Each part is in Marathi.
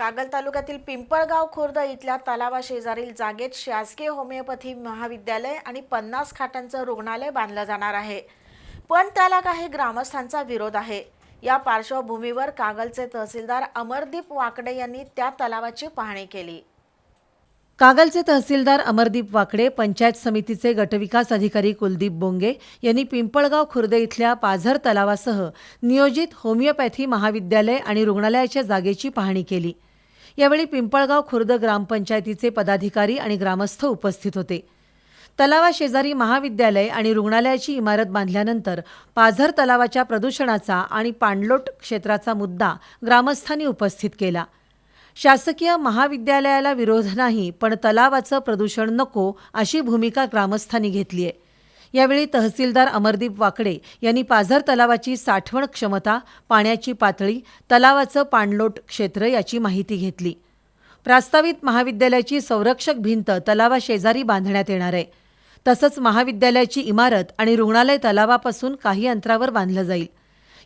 कागल तालुक्यातील पिंपळगाव खुर्द इथल्या तलावाशेजारील जागेत शासकीय होमिओपॅथी महाविद्यालय आणि पन्नास खाटांचं रुग्णालय बांधलं जाणार आहे. पण त्याला काही ग्रामस्थांचा विरोध आहे. या पार्श्वभूमीवर कागलचे तहसीलदार अमरदीप वाकडे यांनी त्या तलावाची पाहणी केली. कागलचे तहसीलदार अमरदीप वाकडे पंचायत समितीचे गटविकास अधिकारी कुलदीप बोंगे यांनी पिंपळगाव खुर्दे इथल्या पाझर तलावासह नियोजित होमिओपॅथी महाविद्यालय आणि रुग्णालयाच्या जागेची पाहणी केली. यावेळी पिंपळगाव खुर्द ग्रामपंचायतीचे पदाधिकारी आणि ग्रामस्थ उपस्थित होते. तलावाशेजारी महाविद्यालय आणि रुग्णालयाची इमारत बांधल्यानंतर पाझर तलावाच्या प्रदूषणाचा आणि पाणलोट क्षेत्राचा मुद्दा ग्रामस्थांनी उपस्थित केला. शासकीय महाविद्यालयाला विरोध नाही पण तलावाचं प्रदूषण नको अशी भूमिका ग्रामस्थांनी घेतली आहे यावेळी तहसीलदार अमरदीप वाकडे यांनी पाझर तलावाची साठवण क्षमता पाण्याची पातळी तलावाचं पाणलोट क्षेत्र याची माहिती घेतली. प्रास्तावित महाविद्यालयाची संरक्षक भिंत तलावाशेजारी बांधण्यात येणार आहे. तसंच महाविद्यालयाची इमारत आणि रुग्णालय तलावापासून काही अंतरावर बांधलं जाईल.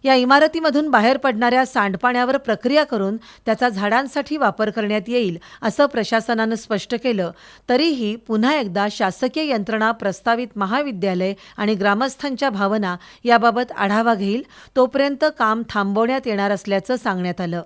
या इमारतीमधून बाहेर पडणाऱ्या सांडपाण्यावर प्रक्रिया करून त्याचा झाडांसाठी वापर करण्यात येईल असं प्रशासनानं स्पष्ट केलं. तरीही पुन्हा एकदा शासकीय यंत्रणा प्रस्तावित महाविद्यालय आणि ग्रामस्थांच्या भावना याबाबत आढावा घेईल. तोपर्यंत काम थांबवण्यात येणार असल्याचं सांगण्यात आलं.